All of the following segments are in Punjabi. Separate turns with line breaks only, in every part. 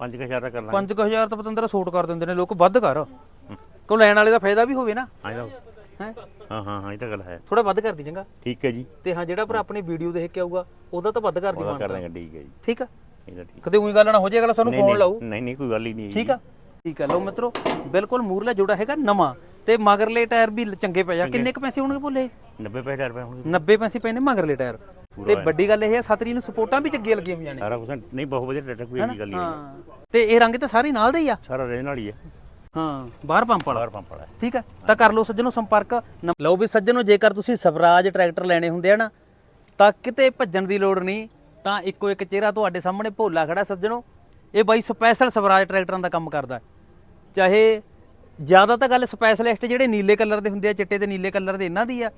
5000 ਦਾ ਕਰ ਲਾਂਗੇ।
5000 ਤਾਂ ਪਤੰਦਰ ਛੋਟ ਕਰ ਦਿੰਦੇ ਨੇ ਲੋਕ ਵੱਧ ਕਰ। ਕਿਉਂ ਲੈਣ ਵਾਲੇ ਦਾ ਫਾਇਦਾ ਵੀ ਹੋਵੇ ਨਾ।
ਹਾਂ
ਹੈ?
ਹਾਂ ਇਹ ਤਾਂ ਗੱਲ ਹੈ।
ਥੋੜਾ ਵੱਧ ਕਰ ਦੀ ਚੰਗਾ।
ਠੀਕ ਹੈ ਜੀ।
ਤੇ ਹਾਂ ਜਿਹੜਾ ਭਰਾ ਆਪਣੀ ਵੀਡੀਓ ਦੇਖ ਕੇ ਆਊਗਾ ਉਹਦਾ ਤਾਂ ਵੱਧ ਕਰ ਦੀ ਮਾਨ
ਕਰ ਦਾਂਗੇ ਠੀਕ ਹੈ ਜੀ।
ਠੀਕ ਆ? ਕਦੇ ਉਹੀ ਗੱਲ ਨਾ ਹੋ ਜਾਏ ਅਗਲਾ ਸਾਨੂੰ ਫੋਨ ਲਾਊ।
ਨਹੀਂ ਨਹੀਂ ਕੋਈ ਗੱਲ ਹੀ ਨਹੀਂ
ਠੀਕ ਆ? ਠੀਕ ਆ ਲਓ ਮਿੱਤਰੋ ਬਿਲਕੁਲ ਮੂਰਲਾ ਜੋੜਾ ਹੈਗਾ ਨਵਾਂ। ਤੇ ਮਗਰਲੇ ਟਾਇਰ ਵੀ ਚੰਗੇ ਪਏ ਆ। ਕਿੰਨੇ ਕ ਪੈਸੇ ਹੋਣਗੇ ਭੋਲੇ?
90000 ਰੁਪਏ ਹੋਣਗੇ।
90 ਪੈਸੇ ਨੇ ਮਗਰਲੇ ਟਾਇਰ। ਤੇ ਵੱਡੀ ਗੱਲ ਇਹ ਹੈ ਸਤਰੀ ਨੂੰ ਸਪੋਰਟਾਂ ਵੀ ਚੰਗੀਆਂ ਲੱਗੀਆਂ ਹੋਈਆਂ ਨੇ।
ਸਾਰਾ ਕੁਝ ਨਹੀਂ ਬਹੁਤ ਵਧੀਆ ਟਰੈਕਟਰ ਕੋਈ ਇਹਦੀ ਗੱਲ ਨਹੀਂ
ਹਾਂ। ਤੇ ਇਹ ਰੰਗ ਤਾਂ ਸਾਰੇ ਨਾਲ ਦੇ ਹੀ ਆ?
ਸਾਰਾ ਰਹਿਣ ਵਾਲੀ ਹੈ।
ਹਾਂ ਬਾਹਰ ਪੰਪ ਵਾਲਾ?
ਬਾਹਰ ਪੰਪ ਵਾਲਾ ਹੈ।
ਠੀਕ ਹੈ ਤਾਂ ਕਰ ਲਓ ਸੱਜਣੋ ਸੰਪਰਕ। ਨੰ- ਲਓ ਵੀ ਸੱਜਣੋ ਜੇਕਰ ਤੁਸੀਂ ਸਵਰਾਜ ਟਰੈਕਟਰ ਲੈਣੇ ਹੁੰਦੇ ਆ ਨਾ ਤਾਂ ਕਿਤੇ ਭੱਜਣ ਦੀ ਲੋੜ ਨਹੀਂ। ਤਾਂ ਇੱਕੋ ਇੱਕ ਚਿਹਰਾ ਤੁਹਾਡੇ ਸਾਹਮਣੇ ਭੋਲਾ ਖੜਾ ਸੱਜਣੋ। ਇਹ ਬਾਈ ਸਪੈਸ਼ਲ ਸਵਰਾਜ ਟਰੈਕਟਰਾਂ ਦਾ ਕੰਮ ਕਰਦਾ ਹੈ। ਚਾਹੇ ਜ਼ਿਆਦਾ ਤਾਂ ਗੱਲ ਸਪੈਸ਼ਲਿਸਟ ਜਿਹੜੇ ਨੀਲੇ ਕਲਰ ਦੇ ਹੁੰਦੇ ਆ ਚਿੱਟੇ ਤੇ ਨੀਲੇ ਕਲਰ ਦੇ ਇਹਨਾਂ ਦੀ ਆ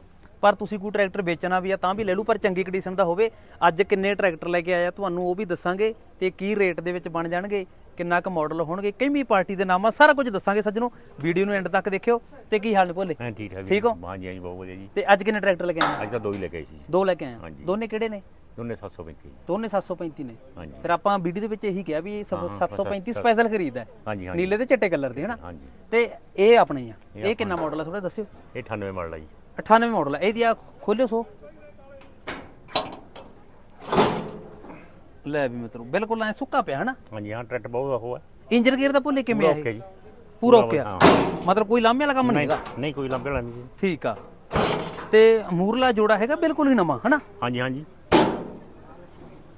ਪਰ ਤੁਸੀਂ ਕੋਈ ਟਰੈਕਟਰ ਵੇਚਣਾ ਵੀ ਆ ਤਾਂ ਵੀ ਲੈ ਲਓ ਪਰ ਚੰਗੀ ਕੰਡੀਸ਼ਨ ਦਾ ਹੋਵੇ। ਅੱਜ ਕਿੰਨੇ ਟਰੈਕਟਰ ਲੈ ਕੇ ਆਇਆ ਤੁਹਾਨੂੰ ਉਹ ਵੀ ਦੱਸਾਂਗੇ ਤੇ ਕੀ ਰੇਟ ਦੇ ਵਿੱਚ ਬਣ ਜਾਣਗੇ ਕਿੰਨਾ ਕੁ ਮਾਡਲ ਹੋਣਗੇ ਕਿੰਨੀ ਪਾਰਟੀ ਦੇ ਨਾਮ ਆ ਸਾਰਾ ਕੁਝ ਦੱਸਾਂਗੇ ਸੱਜਣੋ। ਵੀਡੀਓ ਨੂੰ ਐਂਡ ਤੱਕ ਦੇਖਿਓ ਤੇ ਕੀ ਹਾਲ ਨੇ? ਭੋਲੇ
ਹਾਂ ਠੀਕ ਹੈ
ਠੀਕ ਹੋ?
ਹਾਂ ਜੀ ਹਾਂ ਜੀ ਬਹੁਤ ਵਧੀਆ ਜੀ।
ਤੇ ਅੱਜ ਕਿੰਨੇ ਟਰੈਕਟਰ ਲੈ ਕੇ ਆਏ?
ਅੱਜ ਤਾਂ ਦੋ ਹੀ ਲੈ ਕੇ ਆਏ ਸੀ
ਦੋ ਲੈ ਕੇ ਆਏ। ਦੋਨੇ ਕਿਹੜੇ ਨੇ?
ਦੋਨੇ 735
ਦੋਨੇ 735 ਨੇ।
ਹਾਂਜੀ
ਫਿਰ ਆਪਾਂ ਵੀਡੀਓ ਦੇ ਵਿੱਚ ਇਹੀ ਕਿਹਾ ਵੀ ਇਹ ਸਭ
ਹਾਂ,
735 ਸਪੈਸ਼ਲ ਖਰੀਦਦਾ ਹੈ।
ਹਾਂਜੀ ਹਾਂਜੀ
ਨੀਲੇ ਤੇ ਚਿੱਟੇ ਕਲਰ ਦੀ ਹੈ ਨਾ?
ਹਾਂਜੀ
ਤੇ ਇਹ ਆਪਣੇ ਆ। ਇਹ ਕਿੰਨਾ ਮਾਡਲ ਆ ਥੋੜਾ ਦੱਸਿਓ।
ਇਹ 98 ਮਾਡਲ ਆ ਜੀ।
98 ਮਾਡਲ ਹੈ ਇਹਦੀ ਆ ਖੋਲਿਓ ਸੋ। ਲੈ ਵੀ ਮਿੱਤਰੋ ਬਿਲਕੁਲ ਐ ਸੁੱਕਾ ਪਿਆ ਹਨਾ?
ਹਾਂਜੀ ਹਾਂ ਟਰੈਕਟਰ ਬਹੁਤ ਉਹ ਹੈ
ਇੰਜਨ ਗੇਅਰ ਦਾ ਭੁੱਲੇ ਕਿਵੇਂ ਆ
ਓਕੇ ਜੀ।
ਪੂਰਾ ਓਕੇ ਆ। ਮਤਲਬ ਕੋਈ ਲਾਂਭੇ ਵਾਲਾ ਕੰਮ ਨਹੀਂ ਹੈਗਾ?
ਨਹੀਂ ਕੋਈ ਲੰਬੇ ਵਾਲਾ ਨਹੀਂ
ਠੀਕ ਆ। ਤੇ ਮੂਰਲਾ ਜੋੜਾ ਹੈਗਾ ਬਿਲਕੁਲ ਹੀ ਨਵਾਂ ਹਨਾ?
ਹਾਂਜੀ ਹਾਂਜੀ।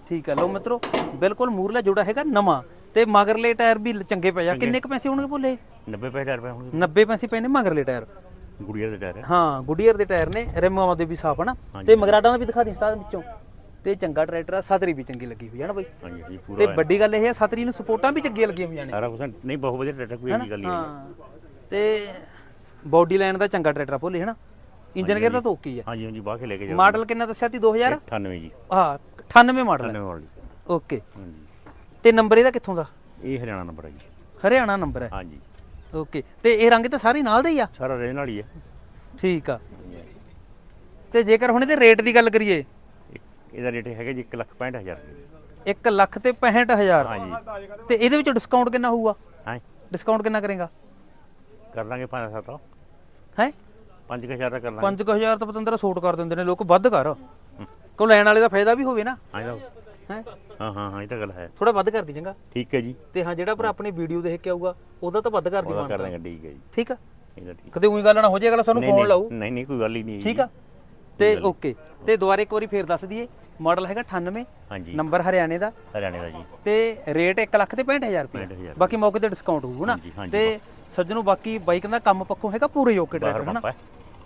ਠੀਕ ਆ। ਲਓ ਮਿੱਤਰੋ ਬਿਲਕੁਲ ਮੂਰਲਾ ਜੋੜਾ ਹੈਗਾ ਨਵਾਂ। ਤੇ ਮਗਰਲੇ ਟਾਇਰ ਵੀ ਚੰਗੇ ਪਏ ਆ। ਕਿੰਨੇ ਕ ਪੈਸੇ ਹੋਣਗੇ ਭੁੱਲੇ?
90000 ਰੁਪਏ ਹੋਣਗੇ।
90 ਪੈਸੇ ਪਏ ਨੇ ਮਗਰਲੇ ਟਾਇਰ।
ਗੁੜੀਆ ਦੇ ਟਾਇਰ ਹੈ।
ਹਾਂ ਗੁੱਡੀਅਰ ਦੇ ਟਾਇਰ ਨੇ ਰਿਮਾਂ ਦੇ ਵੀ ਸਾਫ਼ ਹਨਾ ਤੇ ਮਗਰਾਡਾਂ ਦਾ ਵੀ ਦਿਖਾ ਦੇ ਸਤਾਦ ਵਿੱਚੋਂ। ਤੇ ਚੰਗਾ ਟਰੈਕਟਰ ਆ ਸਤਰੀ ਵੀ ਚੰਗੀ ਲੱਗੀ ਹੋਈ ਹੈ ਨਾ ਬਈ।
ਹਾਂਜੀ ਹਾਂਜੀ
ਤੇ
ਪੂਰਾ
ਵੱਡੀ ਗੱਲ ਇਹ ਹੈ ਸਤਰੀ ਨੂੰ ਸਪੋਰਟਾਂ ਵੀ ਚੰਗੀਆਂ ਲੱਗੀਆਂ ਹੋਈਆਂ ਨੇ।
ਸਾਰਾ ਕੁਝ ਨਹੀਂ ਬਹੁਤ ਵਧੀਆ ਟਰੈਕਟਰ ਕੋਈ ਇਹਦੀ ਗੱਲ ਨਹੀਂ
ਹਾਂ। ਤੇ ਬਾਡੀ ਲਾਈਨ ਦਾ ਚੰਗਾ ਟਰੈਕਟਰ ਆ ਭੋਲੇ ਹਨਾ? ਇੰਜਨ ਗੇਅਰ ਦਾ ਤੋਕੀ ਆ।
ਹਾਂਜੀ ਹਾਂਜੀ ਬਾਹ ਕੇ ਲੈ ਕੇ ਜਾਓ।
ਮਾਡਲ ਕਿੰਨਾ ਦੱਸਿਆ ਤੀ 2000
98 ਜੀ।
ਹਾਂ 98 ਮਾਡਲ
98 ਮਾਡਲ
ਓਕੇ।
ਹਾਂਜੀ।
ਤੇ ਨੰਬਰ ਇਹਦਾ ਕਿੱਥੋਂ ਦਾ?
ਇਹ ਹਰਿਆਣਾ ਨੰਬਰ ਹੈ ਜੀ।
ਹਰਿਆਣਾ ਨੰਬਰ ਹੈ
ਹਾਂਜੀ।
ਓਕੇ। ਤੇ ਇਹ ਰੰਗ ਤਾਂ ਸਾਰੇ ਨਾਲ ਦੇ ਹੀ ਆ?
ਸਾਰਾ ਰਹਿਣ ਵਾਲੀ ਹੈ
ਠੀਕ ਆ। ਤੇ ਜੇਕਰ ਹੁਣ ਇਹਦੇ ਰੇਟ ਦੀ ਗੱਲ ਕਰੀਏ?
ਇਹ- ਇਹਦਾ ਰੇਟ ਹੈਗਾ ਜੀ 165000 ਰੁਪਏ।
1 ਲੱਖ ਤੇ 65000
ਹਾਂਜੀ।
ਤੇ ਇਹਦੇ ਵਿੱਚੋਂ ਡਿਸਕਾਊਂਟ ਕਿੰਨਾ ਹੋਊਗਾ?
ਹਾਂ?
ਡਿਸਕਾਊਂਟ ਕਿੰਨਾ ਕਰੇਗਾ?
ਕਰ ਲਾਂਗੇ 5 7
ਹੈ?
5000 ਦਾ ਕਰ ਲਾਂਗੇ।
5000 ਤਾਂ ਪਤੰਦਰ ਛੋਟ ਕਰ ਦਿੰਦੇ ਨੇ ਲੋਕ ਵੱਧ ਕਰ। ਕਿਉਂ ਲੈਣ ਵਾਲੇ ਦਾ ਫਾਇਦਾ ਵੀ ਹੋਵੇ ਨਾ।
ਹਾਂ ਇਹਦਾ-
ਹੈ?
ਹਾਂ ਹਾਂ ਹਾਂ ਇਹ ਤਾਂ ਗੱਲ ਹੈ।
ਥੋੜਾ ਵੱਧ ਕਰ ਦੀ ਚੰਗਾ।
ਠੀਕ ਹੈ ਜੀ।
ਤੇ ਹਾਂ ਜਿਹੜਾ ਭਰਾ ਆਪਣੀ ਵੀਡੀਓ ਦੇਖ ਕੇ ਆਊਗਾ ਉਹਦਾ ਤਾਂ ਵੱਧ ਕਰ ਦੀ
ਉਹਦਾ ਕਰ ਦਾਂਗੇ ਠੀਕ ਹੈ ਜੀ।
ਠੀਕ ਆ?
ਇਹਦਾ ਠੀਕ।
ਕਦੇ ਉਹੀ ਗੱਲ ਨਾ ਹੋ ਜਾਏ ਅਗਲਾ ਸਾਨੂੰ
ਨਹੀਂ
ਫੋਨ ਲਾਊ।
ਨਹੀਂ ਨਹੀਂ ਕੋਈ ਗੱਲ ਹੀ ਨਹੀਂ
ਠੀਕ ਆ? ਤੇ ਓਕੇ। ਤੇ ਦੁਬਾਰਾ ਇੱਕ ਵਾਰੀ ਫੇਰ ਦੱਸ ਦਈਏ ਮਾਡਲ ਹੈਗਾ 98
ਹਾਂਜੀ।
ਨੰਬਰ ਹਰਿਆਣੇ ਦਾ।
ਹਰਿਆਣੇ ਦਾ ਜੀ।
ਤੇ ਰੇਟ 1 ਲੱਖ ਤੇ 65000 ਰੁਪਏ।
65,000
ਬਾਕੀ ਮੌਕੇ ਤੇ ਡਿਸਕਾਊਂਟ ਹੋਊ ਨਾ
ਹਾਂਜੀ, ਹਾਂਜੀ,
ਤੇ ਸੱਜਣੋ ਬਾਕੀ ਬਾਈਕ ਦਾ ਕੰਮ ਪੱਖੋਂ ਹੈਗਾ ਪੂਰੇ ਓਕੇ
ਬਾਹਰ
ਡਰਾਈਵਰ
ਹੈ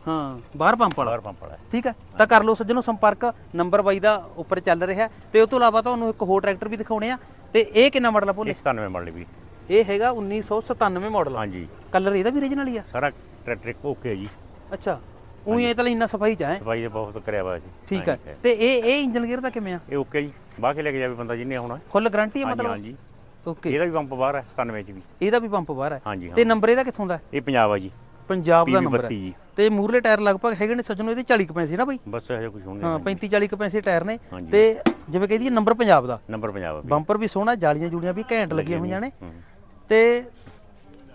ਹਾਂ ਬਾਹਰ ਪੰਪ ਵਾਲਾ।
ਬਾਹਰ ਪੰਪ ਵਾਲਾ ਹੈ।
ਠੀਕ ਹੈ ਤਾਂ ਕਰ ਲਓ ਸੱਜਣੋ ਸੰਪਰਕ ਨੰਬਰ ਬਾਈ ਦਾ ਉੱਪਰ ਚੱਲ ਰਿਹਾ ਤੇ ਉਸ ਤੋਂ ਇਲਾਵਾ ਤੁਹਾਨੂੰ ਇੱਕ ਹੋਰ ਟਰੈਕਟਰ ਵੀ ਦਿਖਾਉਣੇ ਆ। ਤੇ ਇਹ ਕਿੰਨਾ ਮਾਡਲ ਆ ਭੋਲੇ?
ਇਹ 97 ਮਾਡਲ ਵੀ
ਇਹ ਹੈਗਾ 1997 ਮਾਡਲ
ਹਾਂਜੀ।
ਕਲਰ ਇਹਦਾ ਵੀ ਓਰੀਜਨਲ ਹੀ ਆ?
ਸਾਰਾ ਟਰੈਕਟਰ ਓਕੇ ਹੈ ਜੀ।
ਅੱਛਾ ਉਹੀ ਇਹ ਤਾਂ ਇੰਨਾ ਸਫ਼ਾਈ ਚ ਹੈ?
ਸਫ਼ਾਈ ਦੇ ਬਹੁਤ ਕਰਿਆ ਹੋਇਆ ਜੀ।
ਠੀਕ ਹੈ। ਤੇ ਇਹ ਇਹ ਇੰਜਨ ਗੇਅਰ ਦਾ ਕਿਵੇਂ ਆ?
ਇਹ ਓਕੇ ਜੀ। ਬਾਹ ਕੇ ਲੈ ਕੇ ਜਾਵੇ ਬੰਦਾ ਜਿਹਨੇ ਆਉਣਾ
ਫੁੱਲ ਗਾਰੰਟੀ ਹੈ
ਹਾਂਜੀ
ਮਤਲਬ?
ਹਾਂਜੀ
ਓਕੇ
ਇਹਦਾ ਵੀ ਪੰਪ ਬਾਹਰ ਹੈ 97 ਚ ਵੀ।
ਇਹਦਾ ਵੀ ਪੰਪ ਬਾਹਰ ਹੈ।
ਹਾਂਜੀ ਹਾਂ।
ਤੇ ਨੰਬਰ ਇਹਦਾ ਕਿੱਥੋਂ ਦਾ ਹੈ?
ਇਹ ਪੰਜਾਬ ਆ ਜੀ।
ਪੰਜਾਬ ਦਾ ਨੰਬਰ ਹੈ।
32 ਜੀ।
ਤੇ ਮੂਰਲੇ ਟਾਇਰ ਲਗਭਗ ਹੈਗੇ ਨੇ ਸੱਜਣੋ ਇਹਦੇ 40 ਕੁ ਪੈਸੇ ਨਾ ਬਈ?
ਬਸ ਇਹੋ ਕੁਝ ਹੋਣਗੇ
ਹਾਂ 35 40 ਕੁ ਪੈਸੇ ਟਾਇਰ ਨੇ।
ਹਾਂਜੀ।
ਤੇ ਜਿਵੇਂ ਕਹਦੀ ਨੰਬਰ ਪੰਜਾਬ ਦਾ।
ਨੰਬਰ ਪੰਜਾਬ ਆ ਵੀ
ਬੰਪਰ ਵੀ ਸੋਹਣਾ ਜਾਲੀਆਂ ਜੂਲੀਆਂ ਵੀ ਘੈਂਟ ਲੱਗੀਆਂ ਹੋਈਆਂ ਨੇ।
ਹੂੰ।
ਤੇ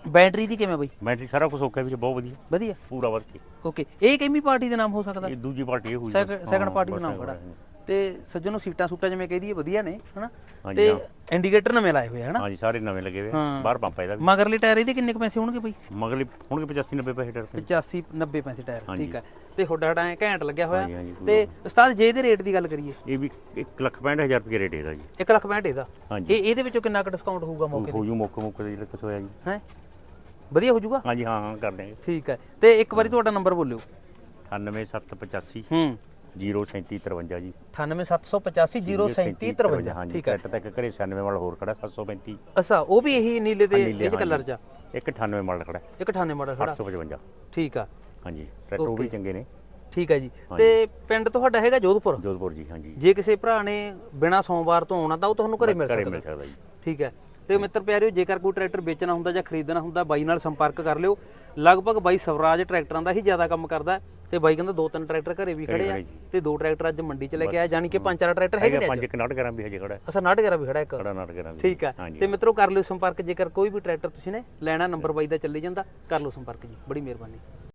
ਬੈਟਰੀ ਦੀ ਕਿਵੇਂ ਬਈ?
ਬੈਟਰੀ ਸਾਰਾ ਕੁਝ ਓਕੇ ਵੀ ਬਹੁਤ ਵਧੀਆ।
ਵਧੀਆ।
ਪੂਰਾ ਵਰਕ ਕੇ
ਓਕੇ। ਇਹ ਕਿੰਨੀ ਪਾਰਟੀ ਦੇ ਨਾਮ ਹੋ ਸਕਦਾ?
ਇਹ ਦੂਜੀ ਪਾਰਟੀ ਇਹ ਹੋਈ
ਸੈਕੰਡ ਪਾਰਟੀ ਦਾ ਨਾਮ ਖੜਾ। ਤੇ ਸੱਜਣੋ ਸੀਟਾਂ ਸੂਟਾਂ ਜਿਵੇਂ ਕਹਦੀ ਵਧੀਆ ਨੇ ਹਨਾ?
ਹਾਂਜੀ,
ਤੇ। ਇੰਡੀਕੇਟਰ ਨਵੇਂ ਲਾਏ ਹੋਏ ਆ ਹਨਾ?
ਹਾਂਜੀ ਸਾਰੇ ਨਵੇਂ ਲੱਗੇ ਹੋਏ ਆ।
ਹਾਂ।
ਬਾਹਰ ਪੰਪ ਆ ਇਹਦਾ ਵੀ।
ਮਗਰਲੇ ਟਾਇਰ ਇਹਦੇ ਕਿੰਨੇ ਕੁ ਪੈਸੇ ਹੋਣਗੇ ਬਈ?
ਮਗਲੀ ਹੋਣਗੇ 85 90 ਪੈਸੇ ਟਰ
85 90 ਪੈਸੇ ਟਾਇਰ
ਹਾਂਜੀ।
ਠੀਕ ਹੈ ਤੇ ਹੁੱਡਾ ਹਟਾ ਘੈਂਟ ਲੱਗਿਆ
ਹਾਂਜੀ,
ਹੋਇਆ।
ਹਾਂਜੀ,
ਤੇ ਉਸਤਾਦ ਜੇ ਇਹਦੇ ਰੇਟ ਦੀ ਗੱਲ ਕਰੀਏ।
ਇਹ ਵੀ 1 ਲੱਖ 65000 ਰੁਪਏ ਰੇਟ ਇਹਦਾ ਜੀ।
1 ਲੱਖ 65 ਇਹਦਾ।
ਹਾਂਜੀ।
ਇਹ ਇਹਦੇ ਵਿੱਚੋਂ ਕਿੰਨਾ ਕੁ ਡਿਸਕਾਊਂਟ ਹੋਊਗਾ ਮੌਕੇ
ਹੋ ਜੂ ਮੌਕੇ ਮੌਕੇ ਦੇ ਜਿਹੜਾ ਕੁਛ ਹੋਇਆ ਜੀ।
ਹੈ? ਵਧੀਆ ਹੋ ਜਾਊਗਾ
ਹਾਂਜੀ ਹਾਂ ਹਾਂ ਕਰ ਦਿਆਂਗੇ।
ਠੀਕ ਹੈ ਤੇ ਇੱਕ ਵਾਰੀ ਤੁਹਾਡਾ ਨੰਬਰ ਬੋਲਿਓ।
98785
ਹੂੰ।
03753 ਜੀ।
98785 03753
ਹਾਂਜੀ
ਠੀਕ ਹੈ।
ਕੱਟ ਤੱਕ ਘਰੇ 96 ਵਾਲਾ ਹੋਰ ਖੜਾ 735
ਅੱਛਾ ਉਹ ਵੀ ਇਹੀ ਨੀਲੇ ਦੇ
ਨੀਲੇ,
ਇਹ ਕਲਰ ਚ ਆ।
ਇੱਕ 98 ਮਾਡਲ ਖੜਾ।
ਇੱਕ 98 ਮਾਡਲ ਖੜਾ।
855
ਠੀਕ ਆ।
ਹਾਂਜੀ ਟਰੈਕਟਰ ਉਹ ਵੀ ਚੰਗੇ ਨੇ।
ਠੀਕ ਹੈ ਜੀ। ਤੇ ਪਿੰਡ ਤੁਹਾਡਾ ਹੈਗਾ ਜੋਧਪੁਰ?
ਜੋਧਪੁਰ ਜੀ ਹਾਂਜੀ।
ਜੇ ਕਿਸੇ ਭਰਾ ਨੇ ਬਿਨਾ ਸੋਮਵਾਰ ਤੋਂ ਆਉਣਾ ਤਾਂ ਉਹ ਤੁਹਾਨੂੰ ਘਰੇ ਮਿਲ ਸਕਦਾ।
ਜੀ।
ਠੀਕ ਹੈ। ਤੇ ਮਿੱਤਰ ਪਿਆਰਿਓ ਜੇਕਰ ਕੋਈ ਟਰੈਕਟਰ ਵੇਚਣਾ ਹੁੰਦਾ ਜਾਂ ਖਰੀਦਣਾ ਹੁੰਦਾ ਬਾਈ ਨਾਲ ਸੰਪਰਕ ਕਰ ਲਿਓ। ਲਗਭਗ ਬਾਈ ਸਵਰਾਜ ਟਰੈਕਟਰਾਂ ਦਾ ਹੀ ਜ਼ਿਆਦਾ ਕੰਮ ਕਰਦਾ। ਹੈ ਤੇ ਬਾਈ ਕਹਿੰਦਾ ਦੋ ਤਿੰਨ ਟਰੈਕਟਰ ਘਰੇ ਵੀ ਖੜੇ ਆ। ਤੇ ਦੋ ਟਰੈਕਟਰ ਅੱਜ ਮੰਡੀ ਚ ਲੈ ਕੇ ਆਇਆ ਯਾਨੀ ਕਿ ਪੰਜ ਚਾਰ ਟਰੈਕਟਰ
ਹੈਗੇ
ਨੇ
ਪੰਜ ਕਨਾਟ ਗ੍ਰਾਮ ਵੀ ਹਜੇ ਖੜਾ। ਹੈ।
ਅਸਾਂ 911 ਵੀ ਖੜਾ ਇੱਕ।
ਖੜਾ ਨਾਟ ਗ੍ਰਾਮ ਵੀ।
ਠੀਕ ਹੈ
ਹਾਂਜੀ
ਤੇ ਮਿੱਤਰੋ ਕਰ ਲਿਓ ਸੰਪਰਕ ਜੇਕਰ ਕੋਈ ਵੀ ਟਰੈਕਟਰ ਤੁਸੀਂ ਨੇ ਲੈਣਾ ਨੰਬਰ ਬਾਈ ਦਾ ਚੱਲੀ ਜਾਂਦਾ ਕਰ ਲਓ ਸੰਪਰਕ ਜੀ ਬੜੀ ਮਿਹਰਬਾਨੀ।